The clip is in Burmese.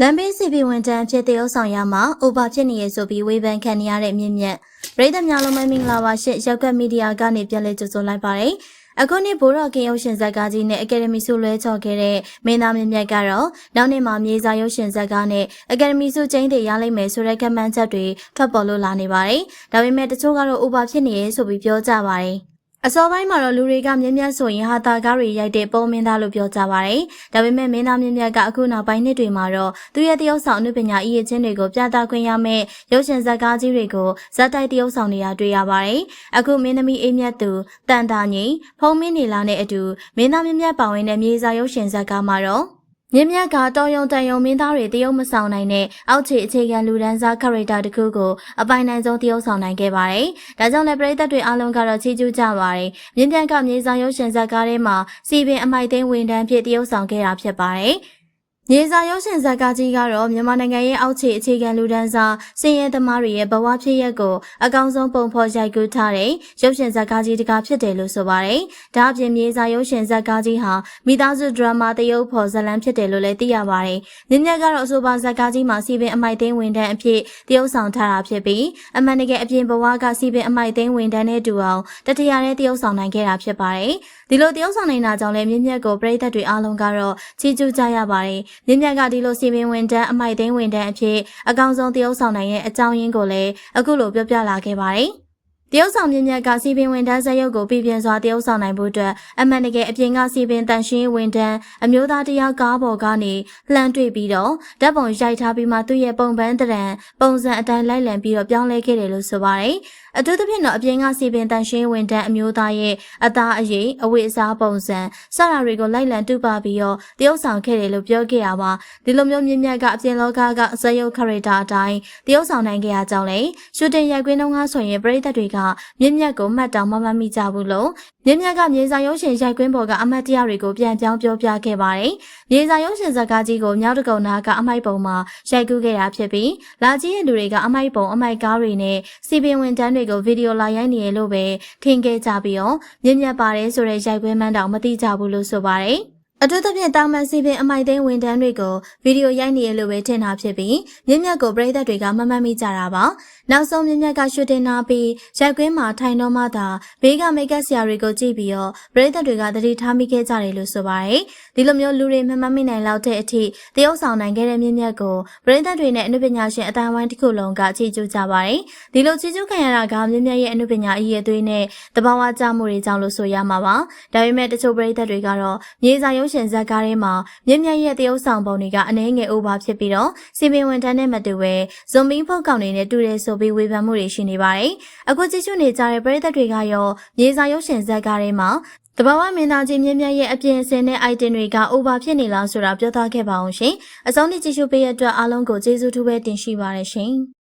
လမ်းဘေးစီပီဝန်တန်းအဖြစ်တရုပ်ဆောင်ရမှာအိုဘာဖြစ်နေရဆိုပြီးဝေဖန်ခံနေရတဲ့မြင့်မြတ်ပရိသတ်များလုံးမမင်္ဂလာပါရှင့်ရောက်ကမီဒီယာကနေပြန်လည်ကြိုဆိုလိုက်ပါတယ်အခုနှစ်ဘိုးတော်ကင်ရုပ်ရှင်ဇာတ်ကားကြီးနဲ့အကယ်ဒမီဆုလွှဲချော်ခဲ့တဲ့မင်းသားမြင့်မြတ်ကတော့နောက်နှစ်မှာမြေစာရုပ်ရှင်ဇာတ်ကားနဲ့အကယ်ဒမီဆုကျင်းတွေရလိမ့်မယ်ဆိုတဲ့ကမန်းချက်တွေထွက်ပေါ်လို့လာနေပါတယ်ဒါပေမဲ့တချို့ကတော့အိုဘာဖြစ်နေရဆိုပြီးပြောကြပါတယ် အစောပိုင်းမှာတော့လူတွေကမြင်းမြတ်ဆိုရင်ဟာတာကားတွေရိုက်တဲ့ပုံမင်းသားလို့ပြောကြပါတယ်။ဒါပေမဲ့မင်းသားမြင်းမြတ်ကအခုနောက်ပိုင်းနှစ်တွေမှာတော့သူရဲ့တရုပ်ဆောင်အနုပညာအရေးချင်းတွေကိုပြသခွင့်ရမယ့်ရုပ်ရှင်ဇာတ်ကားကြီးတွေကိုဇာတ်တိုက်တရုပ်ဆောင်နေတာတွေ့ရပါတယ်။အခုမင်းသမီးအေးမြတ်သူတန်တာငိဖုံးမင်းနေလာတဲ့အတူမင်းသားမြင်းမြတ်ပါဝင်တဲ့မြေစာရုပ်ရှင်ဇာတ်ကားမှာတော့ မြင်းမြတ်ကတော်ယုံတန်ယုံမင်းသားတွေတရုပ်မဆောင်နိုင်တဲ့အောက်ခြေအခြေခံလူဒန်းစားခရိုက်တာတစ်ခုကိုအပိုင်နိုင်ဆုံးတရုပ်ဆောင်နိုင်ခဲ့ပါတယ်။ဒါကြောင့်လည်းပရိသတ်တွေအားလုံးကတော့ချီးကျူးကြပါတယ်။မြင်းမြတ်ကမြေစာရုပ်ရှင်ဇာတ်ကားထဲမှာစီပင်အမိုက်သိန်းဝန်တန်းဖြစ်တရုပ်ဆောင်ခဲ့တာဖြစ်ပါတယ်။ မြေစာရုပ်ရှင်ဇာတ်ကားကြီးကတော့မြန်မာနိုင်ငံရဲ့အောက်ခြေအခြေခံလူဒန်းစားစင်ရဲသမားတွေရဲ့ဘဝဖြစ်ရက်ကိုအကောင်းဆုံးပုံဖော်ရိုက်ကူးထားတဲ့ရုပ်ရှင်ဇာတ်ကားကြီးတစ်ကားဖြစ်တယ်လို့ဆိုပါတယ်။ဒါအပြင်မြေစာရုပ်ရှင်ဇာတ်ကားကြီးဟာမိသားစုဒရမာတရုပ်ဖော်ဇာတ်လမ်းဖြစ်တယ်လို့လည်းသိရပါတယ်။မြင့်မြတ်ကတော့အဆိုပါဇာတ်ကားကြီးမှာစီပင်အမိုက်သိန်းဝန်တန်းအဖြစ်တရုပ်ဆောင်ထားတာဖြစ်ပြီးအမှန်တကယ်အပြင်ဘဝကစီပင်အမိုက်သိန်းဝန်တန်းနဲ့တူအောင်တတရာနဲ့တရုပ်ဆောင်နိုင်ခဲ့တာဖြစ်ပါတယ်။ဒီလိုတရုပ်ဆောင်နိုင်တာကြောင့်လည်းမြင့်မြတ်ကိုပရိသတ်တွေအားလုံးကတော့ချီးကျူးကြရပါတယ်။မြင့်မြတ်ကဒီလိုစီပင်ဝန်တန်းအမိုက်သိန်းဝန်တန်းအဖြစ်အကောင်းဆုံးတရုပ်ဆောင်နိုင်တဲ့အကြောင်းရင်းကိုလည်းအခုလိုပြောပြလာခဲ့ပါတယ်။တရုတ်ဆောင်မြင့်မြတ်ကစီပင်ဝန်တန်းဇက်ရုပ်ကိုပြည်ပြင်းစွာတရုတ်ဆောင်နိုင်ဖို့အတွက်အမှန်တကယ်အပြင်ကစီပင်တန်ရှင်းဝန်တန်းအမျိုးသားတယောက်ကားပေါ်ကနေလှမ်းတွေ့ပြီးတော့ဓာတ်ပုံရိုက်ထားပြီးမှသူ့ရဲ့ပုံပန်းတရံပုံစံအတိုင်းလိုက်လံပြီးတော့ပြောင်းလဲခဲ့တယ်လို့ဆိုပါတယ်။ အထူးသဖြင့်တော့အပြင်ကစီပင်တန်ရှင်းဝန်တန်းအမျိုးသားရဲ့အသားအရည်အဝတ်အစားပုံစံစတာတွေကိုလိုက်လံတူပါပြီးတော့တရုတ်ဆောင်ခဲ့တယ်လို့ပြောခဲ့ရပါဒီလိုမျိုးမြင့်မြတ်ကအပြင်လောကကဇက်ရုပ်ခရတာအတိုင်းတရုတ်ဆောင်နိုင်ခဲ့ရကြောင်းလေရှူတင်ရိုက်ကွင်းတုန်းကဆိုရင်ပရိသတ်တွေကမြင့်မြတ်ကိုမှတ်တောင်မမှတ်မိကြဘူးလို့ မြင့်မြတ်ကမြေစာရုပ်ရှင်ရိုက်ကွင်းပေါ်ကအမတ်တရားတွေကိုပြန်ပြောင်းပြောပြခဲ့ပါတယ်။မြေစာရုပ်ရှင်ဇာတ်ကားကြီးကိုမြောက်တကုံနာကအမိုက်ပုံမှာရိုက်ကူးခဲ့တာဖြစ်ပြီးလာကြီးရဲ့လူတွေကအမိုက်ပုံအမိုက်ကားတွေနဲ့စီပင်ဝင်တန်းတွေကိုဗီဒီယိုလာရိုက်နေရလို့ပဲထင်ခဲ့ကြပြီးတော့မြင့်မြတ်ပါတယ်ဆိုတဲ့ရိုက်ကွင်းမှန်းတောင်မသိကြဘူးလို့ဆိုပါတယ်။ အထူးသဖြင့်တာမန်စီပင်အမိုက်သိန်းဝန်တန်းတွေကိုဗီဒီယိုရိုက်နေရလို့ပဲထင်တာဖြစ်ပြီးမြင့်မြတ်ကိုပရိသတ်တွေကမမှတ်မိကြတာပါနောက်ဆုံးမြင့်မြတ်ကရှူတင်နာပြီးရိုက်ကွင်းမှာထိုင်တော့မှသာဘေးကမိတ်ကပ်ဆရာတွေကိုကြည့်ပြီးတော့ပရိသတ်တွေကသတိထားမိခဲ့ကြတယ်လို့ဆိုပါတယ်ဒီလိုမျိုးလူတွေမမှတ်မိနိုင်လောက်တဲ့အထိတရုပ်ဆောင်နိုင်ခဲ့တဲ့မြင့်မြတ်ကိုပရိသတ်တွေနဲ့အနုပညာရှင်အတိုင်းဝိုင်းတစ်ခုလုံးကချီးကျူးကြပါတယ်ဒီလိုချီးကျူးခံရတာကမြင့်မြတ်ရဲ့အနုပညာအရေးအသွေးနဲ့တဘာဝကြမှုတွေကြောင့်လို့ဆိုရမှာပါဒါပေမဲ့တချို့ပရိသတ်တွေကတော့မြေစာရုပ်ရှင်ဇာတ်ကားထဲမှာမြင့်မြတ်ရဲ့တရုပ်ဆောင်ပုံတွေကအနေငယ်အိုဘာဖြစ်ပြီးတော့စီပင်ဝန်တန်းနဲ့မတူပဲဇွန်မီဖုတ်ကောင်တွေနဲ့တူတယ်ဆိုပြီးဝေဖန်မှုတွေရှိနေပါတယ်။အခုကြည့်ရှုနေကြတဲ့ပရိသတ်တွေကရောမြေစာရုပ်ရှင်ဇာတ်ကားထဲမှာတဘာဝမင်းသားကြီးမြင့်မြတ်ရဲ့အပြင်အစင်တဲ့ item တွေကအိုဘာဖြစ်နေလားဆိုတာပြောသားခဲ့ပါအောင်ရှင်။အဆုံးထိကြည့်ရှုပေးရတဲ့အတွက်အားလုံးကိုကျေးဇူးထူးပဲတင်ရှိပါရရှင်။